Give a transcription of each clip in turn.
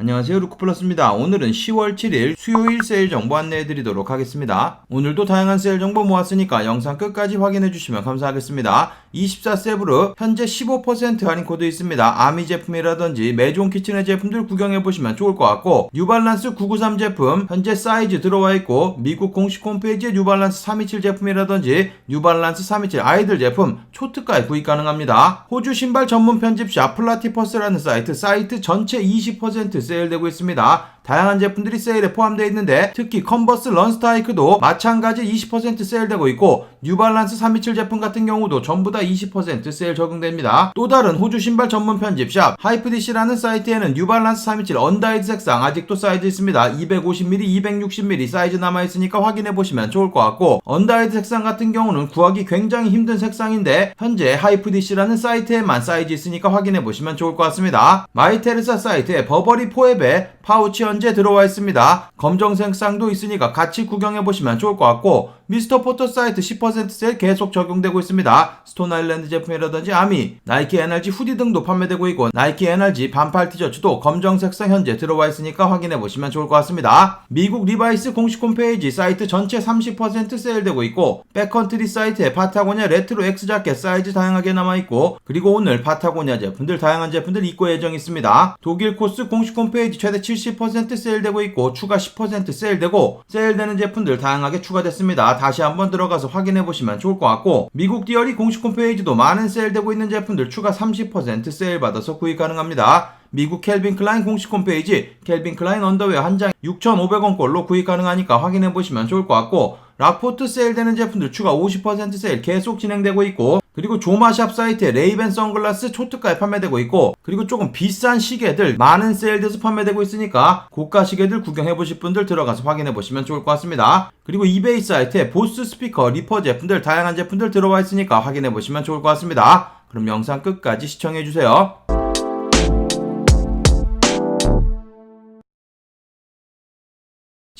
안녕하세요 루크플러스입니다. 오늘은 10월 7일 수요일 세일 정보 안내해 드리도록 하겠습니다. 오늘도 다양한 세일 정보 모았으니까 영상 끝까지 확인해 주시면 감사하겠습니다. 24세브르 현재 15% 할인 코드 있습니다. 아미 제품이라든지 메종 키친의 제품들 구경해 보시면 좋을 것 같고 뉴발란스 993 제품 현재 사이즈 들어와 있고 미국 공식 홈페이지에 뉴발란스 327 제품이라든지 뉴발란스 327 아이들 제품 초특가에 구입 가능합니다. 호주 신발 전문 편집샵 플라티퍼스라는 사이트 사이트 전체 20% 세일되고 있습니다. 다양한 제품들이 세일에 포함되어 있는데 특히 컨버스 런스타이크도 마찬가지 20% 세일되고 있고 뉴발란스 327 제품 같은 경우도 전부 다 20% 세일 적용됩니다. 또 다른 호주 신발 전문 편집샵 하이프디시라는 사이트에는 뉴발란스 327 언다이드 색상 아직도 사이즈 있습니다. 250mm, 260mm 사이즈 남아있으니까 확인해보시면 좋을 것 같고 언다이드 색상 같은 경우는 구하기 굉장히 힘든 색상인데 현재 하이프디시라는 사이트에만 사이즈 있으니까 확인해보시면 좋을 것 같습니다. 마이테르사 사이트에 버버리 포앱에 파우치 현재 들어와 있습니다. 검정 색상도 있으니까 같이 구경해 보시면 좋을 것 같고 미스터 포터 사이트 10% 세일 계속 적용되고 있습니다. 스톤 아일랜드 제품이라든지 아미, 나이키 NRG 후디 등도 판매되고 있고 나이키 NRG 반팔 티셔츠도 검정 색상 현재 들어와 있으니까 확인해 보시면 좋을 것 같습니다. 미국 리바이스 공식 홈페이지 사이트 전체 30% 세일되고 있고 백컨트리 사이트에 파타고니아 레트로 X 자켓 사이즈 다양하게 남아 있고 그리고 오늘 파타고니아 제품들 다양한 제품들 입고 예정 있습니다. 독일 코스 공식 홈페이지 최대 70% 세일되고 있고 추가 10% 세일되고 세일되는 제품들 다양하게 추가됐습니다. 다시 한번 들어가서 확인해 보시면 좋을 것 같고 미국 디어리 공식 홈페이지도 많은 세일되고 있는 제품들 추가 30% 세일 받아서 구입 가능합니다. 미국 켈빈 클라인 공식 홈페이지 켈빈 클라인 언더웨어 한 장 6,500원꼴로 구입 가능하니까 확인해 보시면 좋을 것 같고 락포트 세일되는 제품들 추가 50% 세일 계속 진행되고 있고 그리고 조마샵 사이트에 레이벤 선글라스 초특가에 판매되고 있고 그리고 조금 비싼 시계들 많은 세일돼서 판매되고 있으니까 고가 시계들 구경해 보실 분들 들어가서 확인해 보시면 좋을 것 같습니다. 그리고 이베이 사이트에 보스 스피커, 리퍼 제품들 다양한 제품들 들어와 있으니까 확인해 보시면 좋을 것 같습니다. 그럼 영상 끝까지 시청해 주세요.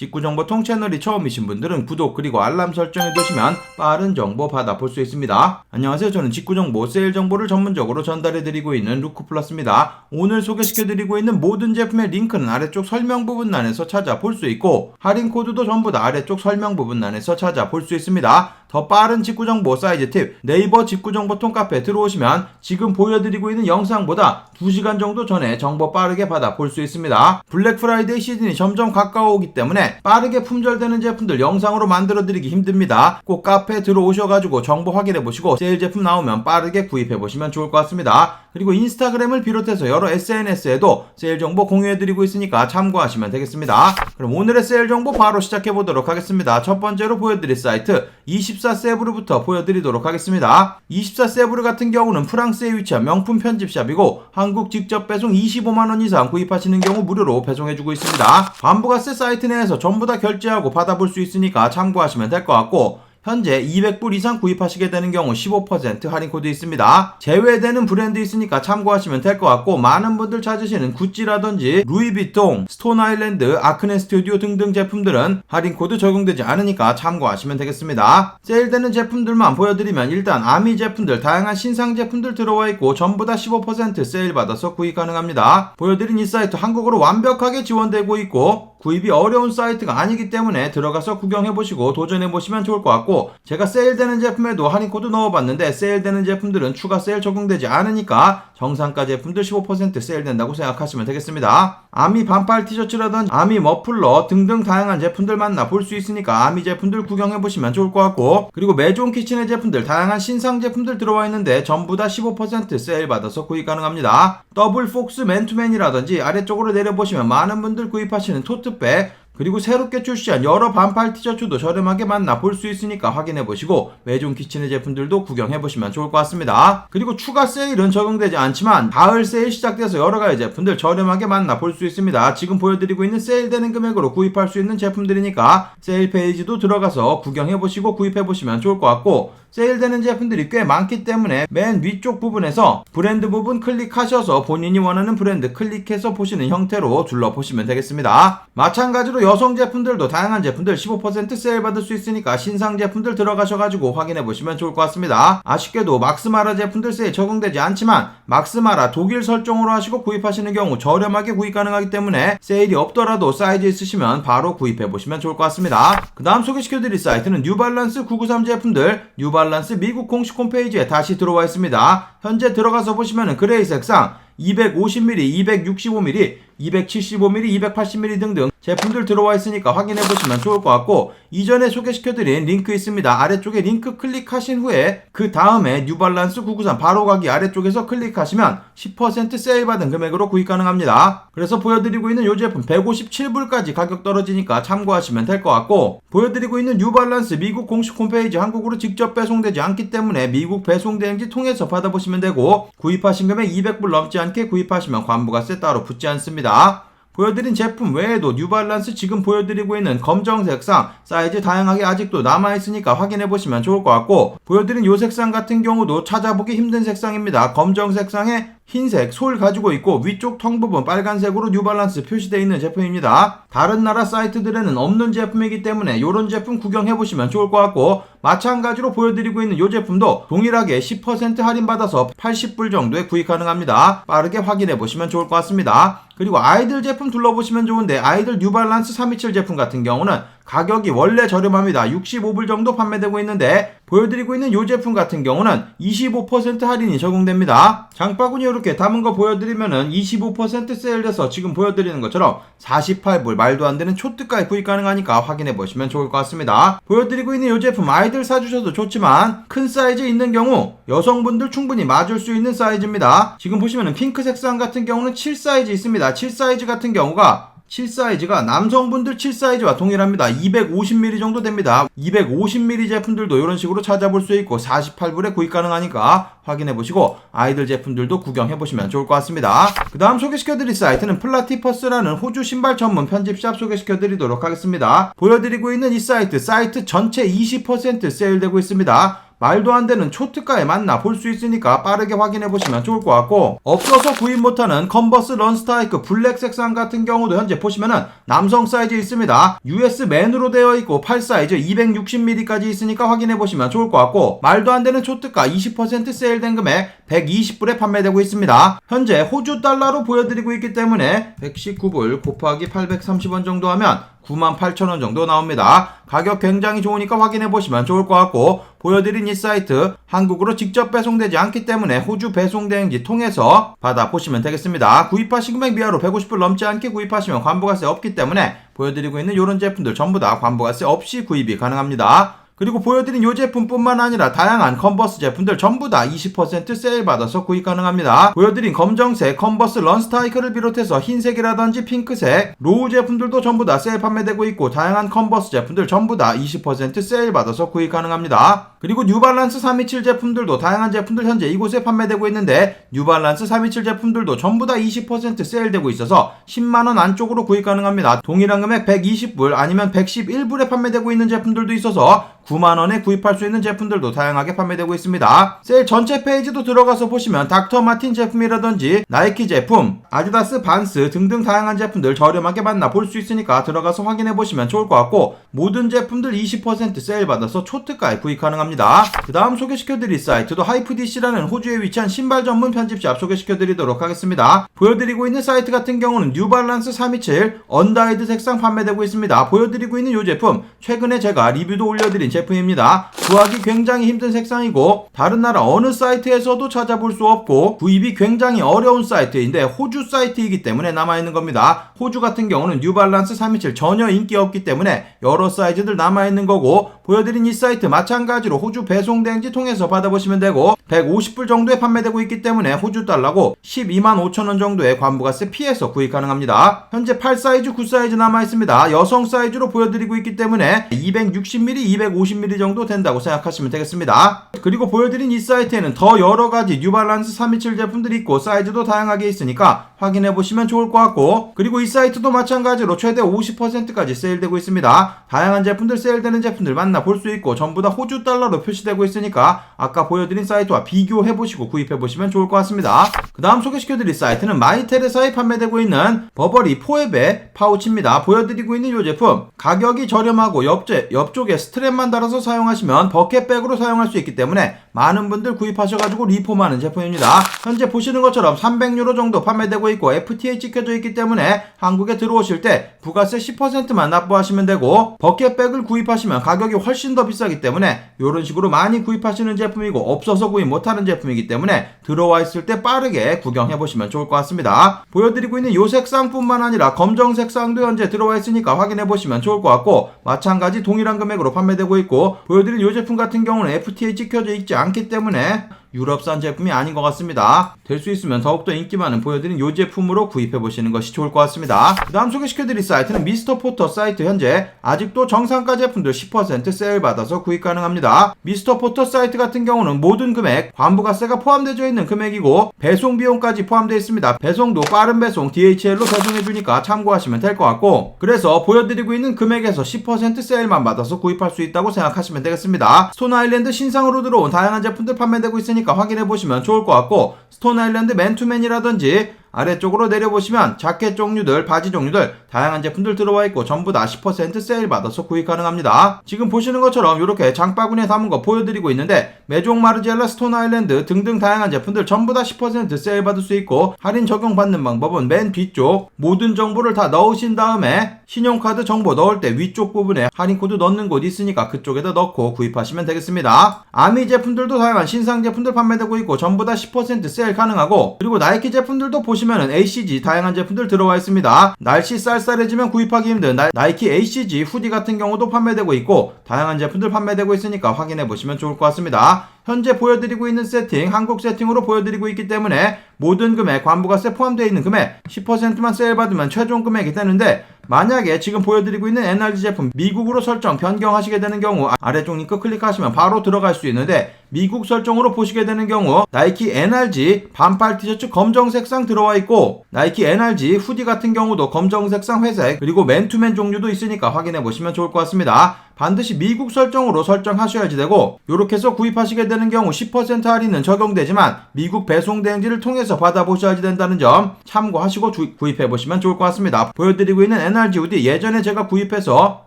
직구정보통 채널이 처음이신 분들은 구독 그리고 알람 설정해 두시면 빠른 정보 받아볼 수 있습니다. 안녕하세요. 저는 직구정보 세일 정보를 전문적으로 전달해 드리고 있는 루크플러스입니다. 오늘 소개시켜 드리고 있는 모든 제품의 링크는 아래쪽 설명 부분란에서 찾아볼 수 있고 할인 코드도 전부 다 아래쪽 설명 부분란에서 찾아볼 수 있습니다. 더 빠른 직구정보 사이즈 팁 네이버 직구정보 통 카페 들어오시면 지금 보여드리고 있는 영상보다 2시간 정도 전에 정보 빠르게 받아 볼 수 있습니다. 블랙 프라이데이 시즌이 점점 가까워오기 때문에 빠르게 품절되는 제품들 영상으로 만들어드리기 힘듭니다. 꼭 카페 들어오셔가지고 정보 확인해보시고 세일 제품 나오면 빠르게 구입해보시면 좋을 것 같습니다. 그리고 인스타그램을 비롯해서 여러 SNS에도 세일 정보 공유해드리고 있으니까 참고하시면 되겠습니다. 그럼 오늘의 세일 정보 바로 시작해보도록 하겠습니다. 첫 번째로 보여드릴 사이트 24세브르부터 보여드리도록 하겠습니다. 24세브르 같은 경우는 프랑스에 위치한 명품 편집샵이고 한국 직접 배송 25만원 이상 구입하시는 경우 무료로 배송해주고 있습니다. 반부가세 사이트 내에서 전부 다 결제하고 받아볼 수 있으니까 참고하시면 될 것 같고 현재 200불 이상 구입하시게 되는 경우 15% 할인 코드 있습니다. 제외되는 브랜드 있으니까 참고하시면 될 것 같고 많은 분들 찾으시는 구찌라든지 루이비통, 스톤 아일랜드, 아크네 스튜디오 등등 제품들은 할인 코드 적용되지 않으니까 참고하시면 되겠습니다. 세일되는 제품들만 보여드리면 일단 아미 제품들 다양한 신상 제품들 들어와 있고 전부 다 15% 세일 받아서 구입 가능합니다. 보여드린 이 사이트 한국어로 완벽하게 지원되고 있고 구입이 어려운 사이트가 아니기 때문에 들어가서 구경해보시고 도전해보시면 좋을 것 같고 제가 세일되는 제품에도 할인코드 넣어봤는데 세일되는 제품들은 추가 세일 적용되지 않으니까 정상가 제품들 15% 세일된다고 생각하시면 되겠습니다. 아미 반팔 티셔츠라든지 아미 머플러 등등 다양한 제품들 만나 볼 수 있으니까 아미 제품들 구경해보시면 좋을 것 같고 그리고 메존 키친의 제품들 다양한 신상 제품들 들어와 있는데 전부 다 15% 세일 받아서 구입 가능합니다. 더블 폭스 맨투맨이라든지 아래쪽으로 내려보시면 많은 분들 구입하시는 토트백 그리고 새롭게 출시한 여러 반팔 티셔츠도 저렴하게 만나 볼 수 있으니까 확인해 보시고 메존 키친의 제품들도 구경해 보시면 좋을 것 같습니다. 그리고 추가 세일은 적용되지 않지만 가을 세일 시작돼서 여러 가지 제품들 저렴하게 만나 볼 수 있습니다. 지금 보여드리고 있는 세일되는 금액으로 구입할 수 있는 제품들이니까 세일 페이지도 들어가서 구경해 보시고 구입해 보시면 좋을 것 같고 세일되는 제품들이 꽤 많기 때문에 맨 위쪽 부분에서 브랜드 부분 클릭하셔서 본인이 원하는 브랜드 클릭해서 보시는 형태로 둘러보시면 되겠습니다. 마찬가지로 여성 제품들도 다양한 제품들 15% 세일 받을 수 있으니까 신상 제품들 들어가셔가지고 확인해 보시면 좋을 것 같습니다. 아쉽게도 막스마라 제품들 세일 적용되지 않지만 막스마라 독일 설정으로 하시고 구입하시는 경우 저렴하게 구입 가능하기 때문에 세일이 없더라도 사이즈 있으시면 바로 구입해 보시면 좋을 것 같습니다. 그 다음 소개시켜드릴 사이트는 뉴발란스 993 제품들 뉴발란스 미국 공식 홈페이지에 다시 들어와 있습니다. 현재 들어가서 보시면은 그레이 색상 250mm, 265mm, 275mm, 280mm 등등 제품들 들어와 있으니까 확인해 보시면 좋을 것 같고 이전에 소개시켜드린 링크 있습니다. 아래쪽에 링크 클릭하신 후에 그 다음에 뉴발란스 993 바로 가기 아래쪽에서 클릭하시면 10% 세일 받은 금액으로 구입 가능합니다. 그래서 보여드리고 있는 이 제품 157불까지 가격 떨어지니까 참고하시면 될 것 같고 보여드리고 있는 뉴발란스 미국 공식 홈페이지 한국으로 직접 배송되지 않기 때문에 미국 배송 대행지 통해서 받아보시면 되고 구입하신 금액 200불 넘지 않게 구입하시면 관부가세 따로 붙지 않습니다. 보여드린 제품 외에도 뉴발란스 지금 보여드리고 있는 검정 색상 사이즈 다양하게 아직도 남아있으니까 확인해보시면 좋을 것 같고 보여드린 요 색상 같은 경우도 찾아보기 힘든 색상입니다. 검정 색상에 흰색 솔 가지고 있고 위쪽 텅 부분 빨간색으로 뉴발란스 표시되어 있는 제품입니다. 다른 나라 사이트들에는 없는 제품이기 때문에 이런 제품 구경해보시면 좋을 것 같고 마찬가지로 보여드리고 있는 이 제품도 동일하게 10% 할인받아서 80불 정도에 구입 가능합니다. 빠르게 확인해보시면 좋을 것 같습니다. 그리고 아이들 제품 둘러보시면 좋은데 아이들 뉴발란스 327 제품 같은 경우는 가격이 원래 저렴합니다. 65불 정도 판매되고 있는데 보여드리고 있는 이 제품 같은 경우는 25% 할인이 적용됩니다. 장바구니 이렇게 담은 거 보여드리면은 25% 세일돼서 지금 보여드리는 것처럼 48불 말도 안 되는 초특가에 구입 가능하니까 확인해 보시면 좋을 것 같습니다. 보여드리고 있는 이 제품 아이들 사주셔도 좋지만 큰 사이즈 있는 경우 여성분들 충분히 맞을 수 있는 사이즈입니다. 지금 보시면은 핑크 색상 같은 경우는 7 사이즈 있습니다. 7 사이즈 같은 경우가 7 사이즈가 남성분들 7 사이즈와 동일합니다. 250mm 정도 됩니다. 250mm 제품들도 이런 식으로 찾아볼 수 있고 48불에 구입 가능하니까 확인해 보시고 아이들 제품들도 구경해 보시면 좋을 것 같습니다. 그 다음 소개시켜 드릴 사이트는 플라티퍼스라는 호주 신발 전문 편집샵 소개시켜 드리도록 하겠습니다. 보여드리고 있는 이 사이트 사이트 전체 20% 세일되고 있습니다. 말도 안 되는 초특가에 만나 볼 수 있으니까 빠르게 확인해 보시면 좋을 것 같고 없어서 구입 못하는 컨버스 런스타이크 블랙 색상 같은 경우도 현재 보시면은 남성 사이즈 있습니다. US 맨으로 되어 있고 8 사이즈 260mm까지 있으니까 확인해 보시면 좋을 것 같고 말도 안 되는 초특가 20% 세일 된 금액 120불에 판매되고 있습니다. 현재 호주 달러로 보여드리고 있기 때문에 119불 곱하기 830원 정도 하면 98,000원 정도 나옵니다. 가격 굉장히 좋으니까 확인해 보시면 좋을 것 같고 보여드린 이 사이트 한국으로 직접 배송되지 않기 때문에 호주 배송 대행지 통해서 받아 보시면 되겠습니다. 구입하신 금액 미하로 150불 넘지 않게 구입하시면 관부가세 없기 때문에 보여드리고 있는 이런 제품들 전부 다 관부가세 없이 구입이 가능합니다. 그리고 보여드린 이 제품뿐만 아니라 다양한 컨버스 제품들 전부 다 20% 세일 받아서 구입 가능합니다. 보여드린 검정색 컨버스 런스타이크를 비롯해서 흰색이라든지 핑크색 로우 제품들도 전부 다 세일 판매되고 있고 다양한 컨버스 제품들 전부 다 20% 세일 받아서 구입 가능합니다. 그리고 뉴발란스 327 제품들도 다양한 제품들 현재 이곳에 판매되고 있는데 뉴발란스 327 제품들도 전부 다 20% 세일되고 있어서 10만원 안쪽으로 구입 가능합니다. 동일한 금액 120불 아니면 111불에 판매되고 있는 제품들도 있어서 9만원에 구입할 수 있는 제품들도 다양하게 판매되고 있습니다. 세일 전체 페이지도 들어가서 보시면 닥터 마틴 제품이라든지 나이키 제품, 아디다스 반스 등등 다양한 제품들 저렴하게 만나 볼 수 있으니까 들어가서 확인해 보시면 좋을 것 같고 모든 제품들 20% 세일 받아서 초특가에 구입 가능합니다. 그 다음 소개시켜드릴 사이트도 하이프디시라는 호주에 위치한 신발 전문 편집샵 소개시켜드리도록 하겠습니다. 보여드리고 있는 사이트 같은 경우는 뉴발란스 327 언다이드 색상 판매되고 있습니다. 보여드리고 있는 이 제품 최근에 제가 리뷰도 올려드린 제품 입니다. 구하기 굉장히 힘든 색상이고 다른 나라 어느 사이트에서도 찾아볼 수 없고 구입이 굉장히 어려운 사이트인데 호주 사이트이기 때문에 남아있는 겁니다. 호주 같은 경우는 뉴발란스 327 전혀 인기 없기 때문에 여러 사이즈들 남아있는 거고 보여드린 이 사이트 마찬가지로 호주 배송 대행지 통해서 받아보시면 되고 150불 정도에 판매되고 있기 때문에 호주 달러고 12만 5천원 정도의 관부가세 피해서 구입 가능합니다. 현재 8 사이즈, 9 사이즈 남아있습니다. 여성 사이즈로 보여드리고 있기 때문에 260mm, 50mm 정도 된다고 생각하시면 되겠습니다. 그리고 보여드린 이 사이트에는 더 여러 가지 뉴발란스 327 제품들이 있고 사이즈도 다양하게 있으니까 확인해 보시면 좋을 것 같고 그리고 이 사이트도 마찬가지로 최대 50%까지 세일되고 있습니다. 다양한 제품들 세일되는 제품들 만나 볼 수 있고 전부 다 호주 달러로 표시되고 있으니까 아까 보여드린 사이트와 비교해 보시고 구입해 보시면 좋을 것 같습니다. 그 다음 소개시켜 드릴 사이트는 마이테레사에 판매되고 있는 버버리 포에베 파우치입니다. 보여드리고 있는 이 제품 가격이 저렴하고 옆제, 옆쪽에 스트랩만 달아서 사용하시면 버켓백으로 사용할 수 있기 때문에 많은 분들 구입하셔가지고 리폼하는 제품입니다. 현재 보시는 것처럼 300유로 정도 판매되고 있고 FTA 찍혀져 있기 때문에 한국에 들어오실 때 부가세 10%만 납부하시면 되고 버켓백을 구입하시면 가격이 훨씬 더 비싸기 때문에 이런 식으로 많이 구입하시는 제품이고 없어서 구입 못하는 제품이기 때문에 들어와 있을 때 빠르게 구경해 보시면 좋을 것 같습니다. 보여드리고 있는 요 색상뿐만 아니라 검정 색상도 현재 들어와 있으니까 확인해 보시면 좋을 것 같고 마찬가지 동일한 금액으로 판매되고 있고 보여드린 요 제품 같은 경우는 FTA 찍혀져 있지 않기 때문에 유럽산 제품이 아닌 것 같습니다. 될 수 있으면 더욱더 인기 많은 보여드린 이 제품으로 구입해 보시는 것이 좋을 것 같습니다. 그 다음 소개시켜드릴 사이트는 미스터 포터 사이트 현재 아직도 정상가 제품들 10% 세일 받아서 구입 가능합니다. 미스터 포터 사이트 같은 경우는 모든 금액 환부가세가 포함되어 있는 금액이고 배송 비용까지 포함되어 있습니다. 배송도 빠른 배송 DHL로 배송해 주니까 참고하시면 될 것 같고 그래서 보여드리고 있는 금액에서 10% 세일만 받아서 구입할 수 있다고 생각하시면 되겠습니다. 스톤 아일랜드 신상으로 들어온 다양한 제품들 판매되고 있으니 있으니까 확인해 보시면 좋을 것 같고 스톤 아일랜드 맨투맨이라든지 아래쪽으로 내려보시면 자켓 종류들, 바지 종류들 다양한 제품들 들어와 있고 전부 다 10% 세일 받아서 구입 가능합니다. 지금 보시는 것처럼 이렇게 장바구니에 담은 거 보여드리고 있는데 메종 마르지엘라 스톤 아일랜드 등등 다양한 제품들 전부 다 10% 세일 받을 수 있고 할인 적용 받는 방법은 맨 뒤쪽 모든 정보를 다 넣으신 다음에 신용카드 정보 넣을 때 위쪽 부분에 할인 코드 넣는 곳 있으니까 그쪽에다 넣고 구입하시면 되겠습니다. 아미 제품들도 다양한 신상 제품들 판매되고 있고 전부 다 10% 세일 가능하고 그리고 나이키 제품들도 보시 면은 ACG 다양한 제품들 들어와 있습니다. 날씨 쌀쌀해지면 구입하기 힘든 나, 나이키 ACG 후디 같은 경우도 판매되고 있고 다양한 제품들 판매되고 있으니까 확인해 보시면 좋을 것 같습니다. 현재 보여드리고 있는 세팅 한국 세팅으로 보여드리고 있기 때문에 모든 금액 관부가세 포함되어 있는 금액 10%만 세일 받으면 최종 금액이 되는데 만약에 지금 보여드리고 있는 NRG 제품 미국으로 설정 변경하시게 되는 경우 아래쪽 링크 클릭하시면 바로 들어갈 수 있는데 미국 설정으로 보시게 되는 경우 나이키 NRG 반팔 티셔츠 검정 색상 들어와 있고 나이키 NRG 후디 같은 경우도 검정 색상 회색 그리고 맨투맨 종류도 있으니까 확인해 보시면 좋을 것 같습니다. 반드시 미국 설정으로 설정하셔야지 되고 이렇게 해서 구입하시게 되는 경우 10% 할인은 적용되지만 미국 배송 대행지를 통해서 받아보셔야지 된다는 점 참고하시고 주, 구입해 보시면 좋을 것 같습니다. 보여드리고 있는 NRG 후디 예전에 제가 구입해서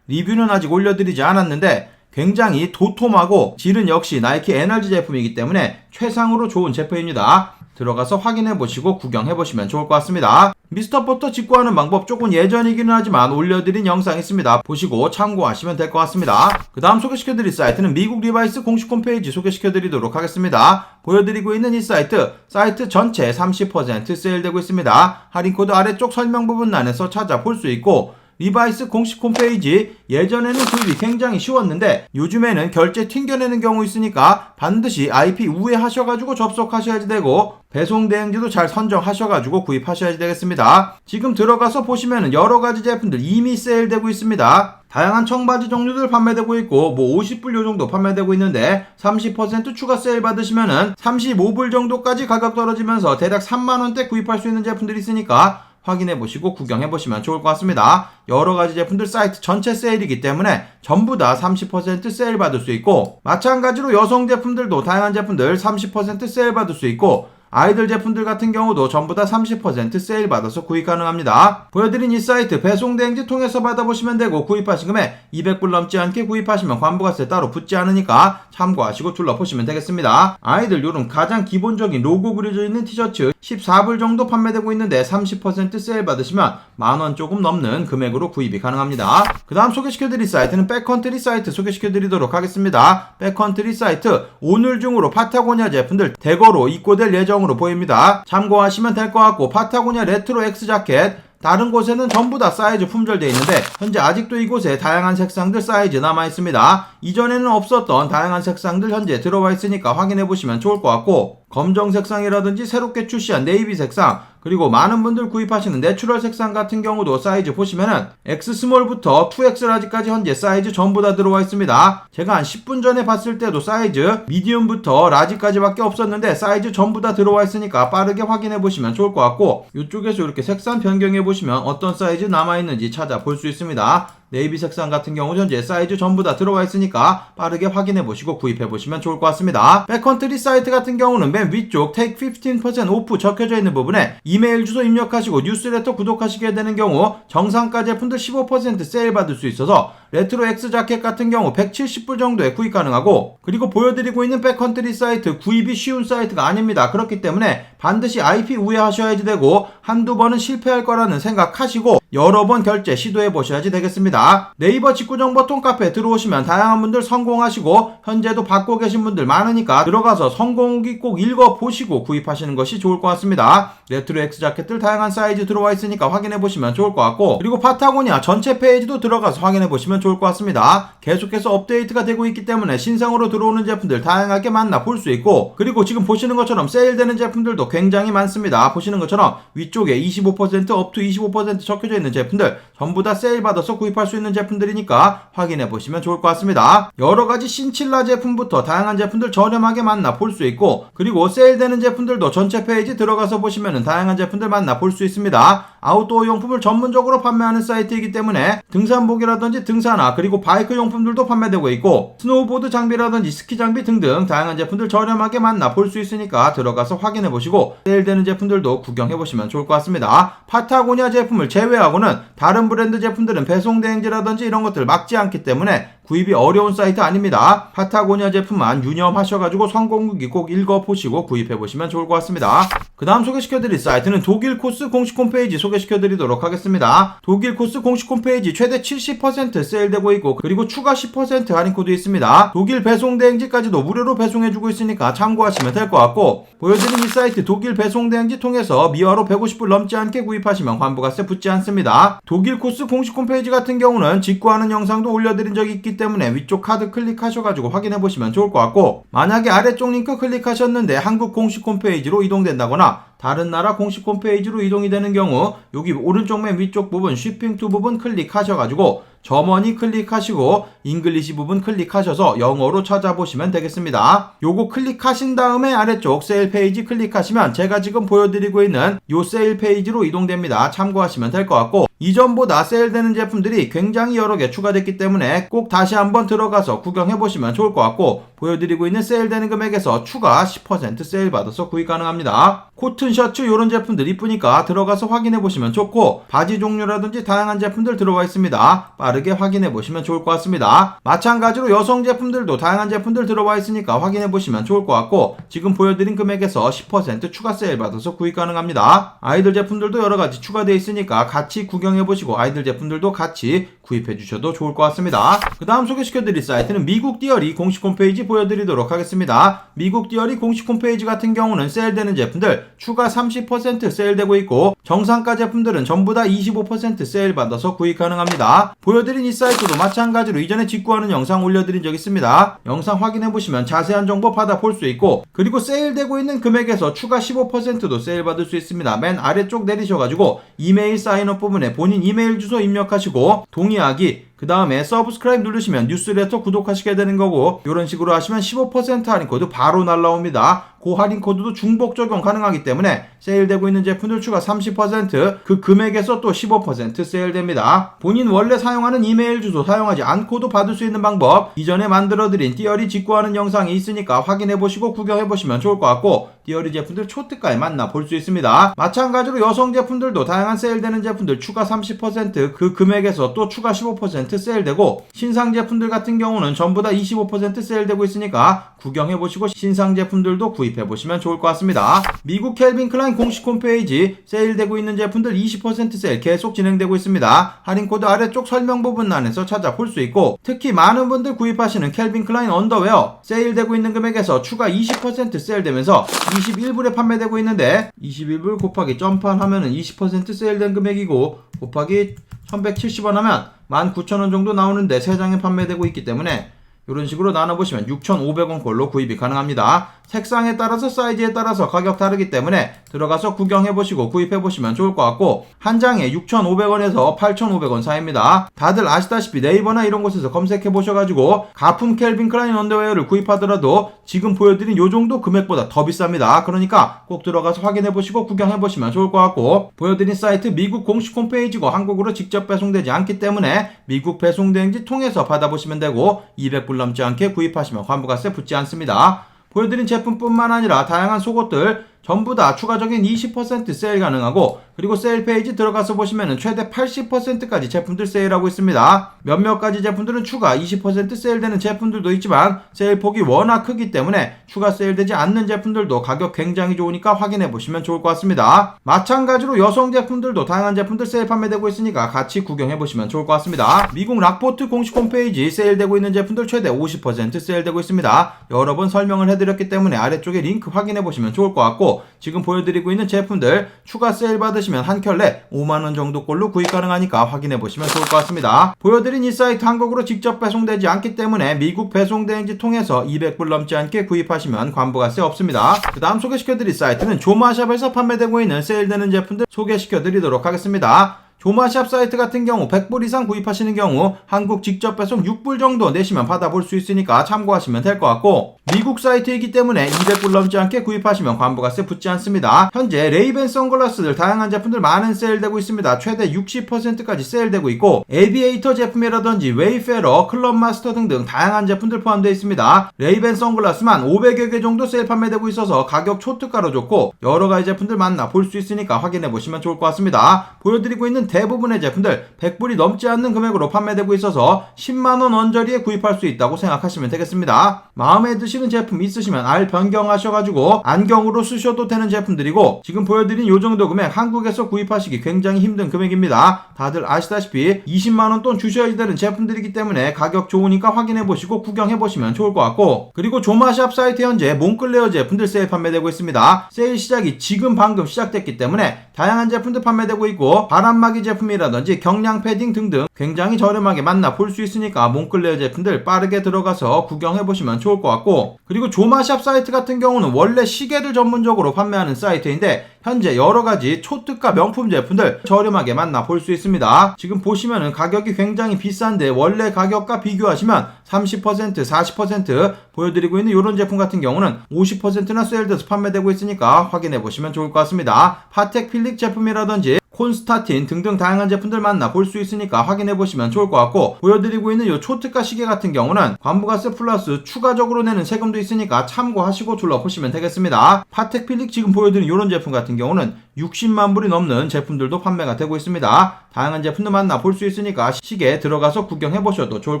리뷰는 아직 올려드리지 않았는데 굉장히 도톰하고 질은 역시 나이키 에너지 제품이기 때문에 최상으로 좋은 제품입니다. 들어가서 확인해 보시고 구경해 보시면 좋을 것 같습니다. 미스터 포터 직구하는 방법 조금 예전이기는 하지만 올려드린 영상 있습니다. 보시고 참고하시면 될 것 같습니다. 그 다음 소개시켜드릴 사이트는 미국 리바이스 공식 홈페이지 소개시켜드리도록 하겠습니다. 보여드리고 있는 이 사이트, 사이트 전체 30% 세일되고 있습니다. 할인코드 아래쪽 설명 부분란에서 찾아볼 수 있고 리바이스 공식 홈페이지 예전에는 구입이 굉장히 쉬웠는데 요즘에는 결제 튕겨내는 경우 있으니까 반드시 IP 우회 하셔가지고 접속하셔야지 되고 배송 대행지도 잘 선정하셔가지고 구입하셔야지 되겠습니다. 지금 들어가서 보시면은 여러 가지 제품들 이미 세일되고 있습니다. 다양한 청바지 종류들 판매되고 있고 뭐 50불 요 정도 판매되고 있는데 30% 추가 세일 받으시면은 35불 정도까지 가격 떨어지면서 대략 3만 원대 구입할 수 있는 제품들이 있으니까 확인해 보시고 구경해 보시면 좋을 것 같습니다. 여러 가지 제품들 사이트 전체 세일이기 때문에 전부 다 30% 세일 받을 수 있고 마찬가지로 여성 제품들도 다양한 제품들 30% 세일 받을 수 있고 아이들 제품들 같은 경우도 전부 다 30% 세일 받아서 구입 가능합니다. 보여드린 이 사이트 배송 대행지 통해서 받아보시면 되고 구입하신 금액 200불 넘지 않게 구입하시면 관부가세 따로 붙지 않으니까 참고하시고 둘러보시면 되겠습니다. 아이들 요런 가장 기본적인 로고 그려져 있는 티셔츠 14불 정도 판매되고 있는데 30% 세일 받으시면 만원 조금 넘는 금액으로 구입이 가능합니다. 그 다음 소개시켜드릴 사이트는 백컨트리 사이트 소개시켜드리도록 하겠습니다. 백컨트리 사이트 오늘 중으로 파타고니아 제품들 대거로 입고될 예정 으로 보입니다. 참고하시면 될 것 같고 파타고니아 레트로 X 자켓 다른 곳에는 전부 다 사이즈 품절되어 있는데 현재 아직도 이곳에 다양한 색상들 사이즈 남아 있습니다. 이전에는 없었던 다양한 색상들 현재 들어와 있으니까 확인해 보시면 좋을 것 같고 검정 색상이라든지 새롭게 출시한 네이비 색상 그리고 많은 분들 구입하시는 내추럴 색상 같은 경우도 사이즈 보시면은 X 스몰부터 2X 라지까지 현재 사이즈 전부 다 들어와 있습니다. 제가 한 10분 전에 봤을 때도 사이즈 미디움부터 라지까지밖에 없었는데 사이즈 전부 다 들어와 있으니까 빠르게 확인해 보시면 좋을 것 같고 이쪽에서 이렇게 색상 변경해 보시면 어떤 사이즈 남아 있는지 찾아볼 수 있습니다. 네이비 색상 같은 경우 현재 사이즈 전부 다 들어와 있으니까 빠르게 확인해 보시고 구입해 보시면 좋을 것 같습니다. 백컨트리 사이트 같은 경우는 맨 위쪽 take 15% 오프 적혀져 있는 부분에 이메일 주소 입력하시고 뉴스레터 구독하시게 되는 경우 정상가 제품들 15% 세일 받을 수 있어서 레트로 X 자켓 같은 경우 170불 정도에 구입 가능하고 그리고 보여드리고 있는 백컨트리 사이트 구입이 쉬운 사이트가 아닙니다. 그렇기 때문에 반드시 IP 우회하셔야지 되고 한두 번은 실패할 거라는 생각하시고 여러 번 결제 시도해 보셔야지 되겠습니다. 네이버 직구정보 통카페 들어오시면 다양한 분들 성공하시고 현재도 받고 계신 분들 많으니까 들어가서 성공 후기 꼭 읽어보시고 구입하시는 것이 좋을 것 같습니다. 레트로 X 자켓들 다양한 사이즈 들어와 있으니까 확인해 보시면 좋을 것 같고 그리고 파타고니아 전체 페이지도 들어가서 확인해 보시면 좋을 것 같습니다. 계속해서 업데이트가 되고 있기 때문에 신상으로 들어오는 제품들 다양하게 만나 볼 수 있고 그리고 지금 보시는 것처럼 세일되는 제품들도 굉장히 많습니다. 보시는 것처럼 위쪽에 25% 업투 25% 적혀져 있는 제품들 전부 다 세일 받아서 구입할 수 있는 제품들이니까 확인해 보시면 좋을 것 같습니다. 여러 가지 신칠라 제품부터 다양한 제품들 저렴하게 만나 볼 수 있고 그리고 세일되는 제품들도 전체 페이지 들어가서 보시면 다양한 제품들 만나 볼 수 있습니다. 아웃도어 용품을 전문적으로 판매하는 사이트이기 때문에 등산복이라든지 등산화 그리고 바이크 용품들도 판매되고 있고 스노우보드 장비라든지 스키 장비 등등 다양한 제품들 저렴하게 만나 볼 수 있으니까 들어가서 확인해 보시고 세일되는 제품들도 구경해 보시면 좋을 것 같습니다. 파타고니아 제품을 제외하고 는 다른 브랜드 제품들은 배송 대행지라든지 이런 것들 막지 않기 때문에 구입이 어려운 사이트 아닙니다. 파타고니아 제품만 유념하셔가지고 성공국이 꼭 읽어보시고 구입해보시면 좋을 것 같습니다. 그 다음 소개시켜드릴 사이트는 독일 코스 공식 홈페이지 소개시켜드리도록 하겠습니다. 독일 코스 공식 홈페이지 최대 70% 세일되고 있고 그리고 추가 10% 할인 코드 있습니다. 독일 배송 대행지까지도 무료로 배송해주고 있으니까 참고하시면 될 것 같고 보여드린 이 사이트 독일 배송 대행지 통해서 미화로 150불 넘지 않게 구입하시면 환부가세 붙지 않습니다. 독일 코스 공식 홈페이지 같은 경우는 직구하는 영상도 올려드린 적이 있기 때문에 위쪽 카드 클릭하셔가지고 확인해 보시면 좋을 것 같고 만약에 아래쪽 링크 클릭하셨는데 한국 공식 홈페이지로 이동된다거나 다른 나라 공식 홈페이지로 이동이 되는 경우 여기 오른쪽 맨 위쪽 부분 쉬핑 투 부분 클릭하셔가지고 점원이 클릭하시고 잉글리시 부분 클릭하셔서 영어로 찾아보시면 되겠습니다. 요거 클릭하신 다음에 아래쪽 세일 페이지 클릭하시면 제가 지금 보여드리고 있는 요 세일 페이지로 이동됩니다. 참고하시면 될 것 같고 이전보다 세일되는 제품들이 굉장히 여러 개 추가됐기 때문에 꼭 다시 한번 들어가서 구경해 보시면 좋을 것 같고 보여드리고 있는 세일되는 금액에서 추가 10% 세일 받아서 구입 가능합니다. 코튼 셔츠 이런 제품들 이쁘니까 들어가서 확인해 보시면 좋고 바지 종류라든지 다양한 제품들 들어와 있습니다. 빠르 게 확인해 보시면 좋을 것 같습니다. 마찬가지로 여성 제품들도 다양한 제품들 들어와 있으니까 확인해 보시면 좋을 것 같고 지금 보여드린 금액에서 10% 추가 세일 받아서 구입 가능합니다. 아이들 제품들도 여러 가지 추가되어 있으니까 같이 구경해 보시고 아이들 제품들도 같이 구입해 주셔도 좋을 것 같습니다. 그 다음 소개시켜 드릴 사이트는 미국 디어리 공식 홈페이지 보여드리도록 하겠습니다. 미국 디어리 공식 홈페이지 같은 경우는 세일되는 제품들 추가 30% 세일되고 있고 정상가 제품들은 전부 다 25% 세일 받아서 구입 가능합니다. 보여드린 이 사이트도 마찬가지로 이전에 직구하는 영상 올려드린 적 있습니다. 영상 확인해 보시면 자세한 정보 받아 볼 수 있고 그리고 세일되고 있는 금액에서 추가 15%도 세일 받을 수 있습니다. 맨 아래쪽 내리셔가지고 이메일 사인업 부분에 본인 이메일 주소 입력하시고 동의 하기 그 다음에 서브스크라이브 누르시면 뉴스레터 구독하시게 되는 거고 이런 식으로 하시면 15% 할인 코드 바로 날라옵니다. 그 할인 코드도 중복 적용 가능하기 때문에 세일되고 있는 제품들 추가 30%그 금액에서 또 15% 세일됩니다. 본인 원래 사용하는 이메일 주소 사용하지 않고도 받을 수 있는 방법 이전에 만들어드린 띠어리 직구하는 영상이 있으니까 확인해보시고 구경해보시면 좋을 것 같고 띠어리 제품들 초특가에 만나 볼 수 있습니다. 마찬가지로 여성 제품들도 다양한 세일되는 제품들 추가 30%그 금액에서 또 추가 15% 세일되고 신상 제품들 같은 경우는 전부 다 25% 세일되고 있으니까 구경해보시고 신상 제품들도 구입해보시면 좋을 것 같습니다. 미국 켈빈 클라인 공식 홈페이지 세일되고 있는 제품들 20% 세일 계속 진행되고 있습니다. 할인 코드 아래쪽 설명 부분란에서 찾아볼 수 있고 특히 많은 분들 구입하시는 켈빈 클라인 언더웨어 세일되고 있는 금액에서 추가 20% 세일되면서 21불에 판매되고 있는데 21불 곱하기 점판 하면은 20% 세일된 금액이고 곱하기 1170원 하면 19,000원 정도 나오는데 3장에 판매되고 있기 때문에 이런 식으로 나눠보시면 6,500원 꼴로 구입이 가능합니다. 색상에 따라서 사이즈에 따라서 가격 다르기 때문에 들어가서 구경해보시고 구입해보시면 좋을 것 같고 한 장에 6,500원에서 8,500원 사이입니다. 다들 아시다시피 네이버나 이런 곳에서 검색해보셔가지고 가품 켈빈 클라인 언더웨어를 구입하더라도 지금 보여드린 요 정도 금액보다 더 비쌉니다. 그러니까 꼭 들어가서 확인해보시고 구경해보시면 좋을 것 같고 보여드린 사이트 미국 공식 홈페이지고 한국으로 직접 배송되지 않기 때문에 미국 배송대행지 통해서 받아보시면 되고 200불 넘지 않게 구입하시면 환부가세 붙지 않습니다. 보여드린 제품뿐만 아니라 다양한 속옷들 전부 다 추가적인 20% 세일 가능하고 그리고 세일 페이지 들어가서 보시면 최대 80%까지 제품들 세일하고 있습니다. 몇몇 가지 제품들은 추가 20% 세일되는 제품들도 있지만 세일 폭이 워낙 크기 때문에 추가 세일되지 않는 제품들도 가격 굉장히 좋으니까 확인해 보시면 좋을 것 같습니다. 마찬가지로 여성 제품들도 다양한 제품들 세일 판매되고 있으니까 같이 구경해 보시면 좋을 것 같습니다. 미국 락포트 공식 홈페이지 세일되고 있는 제품들 최대 50% 세일되고 있습니다. 여러 번 설명을 해드렸기 때문에 아래쪽에 링크 확인해 보시면 좋을 것 같고 지금 보여드리고 있는 제품들 추가 세일 받으시면 한 켤레 5만원 정도 꼴로 구입 가능하니까 확인해 보시면 좋을 것 같습니다. 보여드린 이 사이트 한국으로 직접 배송되지 않기 때문에 미국 배송대행지 통해서 200불 넘지 않게 구입하시면 관부가세 없습니다. 그 다음 소개시켜드릴 사이트는 조마샵에서 판매되고 있는 세일되는 제품들 소개시켜드리도록 하겠습니다. 조마샵 사이트 같은 경우 100불 이상 구입하시는 경우 한국 직접 배송 6불 정도 내시면 받아볼 수 있으니까 참고하시면 될 것 같고 미국 사이트이기 때문에 200불 넘지 않게 구입하시면 관부가세 붙지 않습니다. 현재 레이벤 선글라스들 다양한 제품들 많은 세일되고 있습니다. 최대 60%까지 세일되고 있고 에비에이터 제품이라든지 웨이페러, 클럽마스터 등등 다양한 제품들 포함되어 있습니다. 레이벤 선글라스만 500여 개 정도 세일 판매되고 있어서 가격 초특가로 좋고 여러 가지 제품들 만나 볼 수 있으니까 확인해 보시면 좋을 것 같습니다. 보여드리고 있는 대부분의 제품들 100불이 넘지 않는 금액으로 판매되고 있어서 10만원 언저리에 구입할 수 있다고 생각하시면 되겠습니다. 마음에 드시는 제품 있으시면 알 변경하셔가지고 안경으로 쓰셔도 되는 제품들이고 지금 보여드린 요 정도 금액 한국에서 구입하시기 굉장히 힘든 금액입니다. 다들 아시다시피 20만원 돈 주셔야 되는 제품들이기 때문에 가격 좋으니까 확인해보시고 구경해보시면 좋을 것 같고 그리고 조마샵 사이트 현재 몽클레어 제품들 세일 판매되고 있습니다. 세일 시작이 지금 방금 시작됐기 때문에 다양한 제품들 판매되고 있고 바람막이 제품이라든지 경량 패딩 등등 굉장히 저렴하게 만나 볼 수 있으니까 몽클레어 제품들 빠르게 들어가서 구경해 보시면 좋을 것 같고 그리고 조마샵 사이트 같은 경우는 원래 시계를 전문적으로 판매하는 사이트인데 현재 여러 가지 초특가 명품 제품들 저렴하게 만나 볼 수 있습니다. 지금 보시면은 가격이 굉장히 비싼데 원래 가격과 비교하시면 30% 40% 보여드리고 있는 이런 제품 같은 경우는 50%나 세일돼서 판매되고 있으니까 확인해 보시면 좋을 것 같습니다. 파텍 필릭 제품이라든지 콘스타틴 등등 다양한 제품들 만나 볼 수 있으니까 확인해 보시면 좋을 것 같고 보여드리고 있는 이 초특가 시계 같은 경우는 관부가세 플러스 추가적으로 내는 세금도 있으니까 참고하시고 둘러보시면 되겠습니다. 파텍 필릭 지금 보여드린 이런 제품 같은 경우는 60만 불이 넘는 제품들도 판매가 되고 있습니다. 다양한 제품도 만나 볼 수 있으니까 시계 들어가서 구경해 보셔도 좋을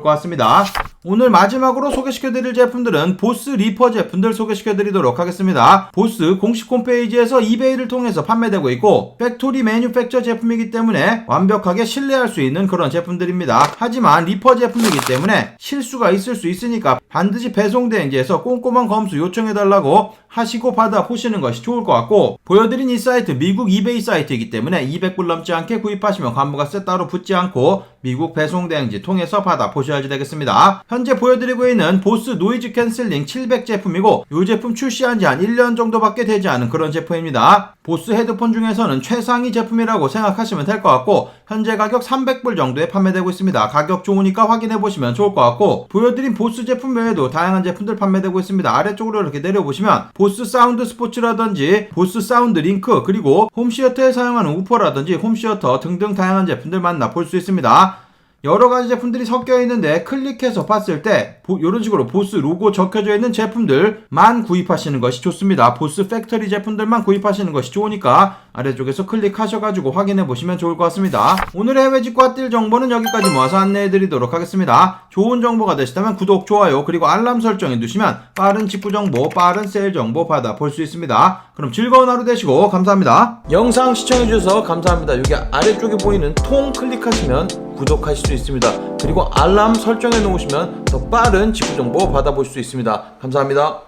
것 같습니다. 오늘 마지막으로 소개시켜 드릴 제품들은 보스 리퍼 제품들 소개시켜 드리도록 하겠습니다. 보스 공식 홈페이지에서 이베이를 통해서 판매되고 있고 팩토리 매뉴팩처 제품이기 때문에 완벽하게 신뢰할 수 있는 그런 제품들입니다. 하지만 리퍼 제품이기 때문에 실수가 있을 수 있으니까 반드시 배송 대행지에서 꼼꼼한 검수 요청해 달라고 하시고 받아 보시는 것이 좋을 것 같고 보여드린 이 사이트 미국 이베이 사이트이기 때문에 200불 넘지 않게 구입하시면 관부가세 따로 붙지 않고 미국 배송대행지 통해서 받아 보셔야지 되겠습니다. 현재 보여드리고 있는 보스 노이즈 캔슬링 700 제품이고 이 제품 출시한 지 한 1년 정도밖에 되지 않은 그런 제품입니다. 보스 헤드폰 중에서는 최상위 제품이라고 생각하시면 될 것 같고 현재 가격 300불 정도에 판매되고 있습니다. 가격 좋으니까 확인해 보시면 좋을 것 같고 보여드린 보스 제품 외에도 다양한 제품들 판매되고 있습니다. 아래쪽으로 이렇게 내려보시면 보스 사운드 스포츠라든지 보스 사운드 링크 그리고 홈시어터에 사용하는 우퍼라든지 홈시어터 등등 다양한 제품들 만나 볼 수 있습니다. 여러 가지 제품들이 섞여 있는데 클릭해서 봤을 때 이런 식으로 보스 로고 적혀져 있는 제품들만 구입하시는 것이 좋습니다. 보스 팩토리 제품들만 구입하시는 것이 좋으니까 아래쪽에서 클릭하셔가지고 확인해 보시면 좋을 것 같습니다. 오늘의 해외 직과 뛸 정보는 여기까지 모아서 안내해 드리도록 하겠습니다. 좋은 정보가 되시다면 구독, 좋아요, 그리고 알람 설정해 두시면 빠른 직구 정보, 빠른 세일 정보 받아 볼 수 있습니다. 그럼 즐거운 하루 되시고 감사합니다. 영상 시청해 주셔서 감사합니다. 여기 아래쪽에 보이는 통 클릭하시면 구독하실 수 있습니다. 그리고 알람 설정해 놓으시면 더 빠른 직구 정보 받아볼 수 있습니다. 감사합니다.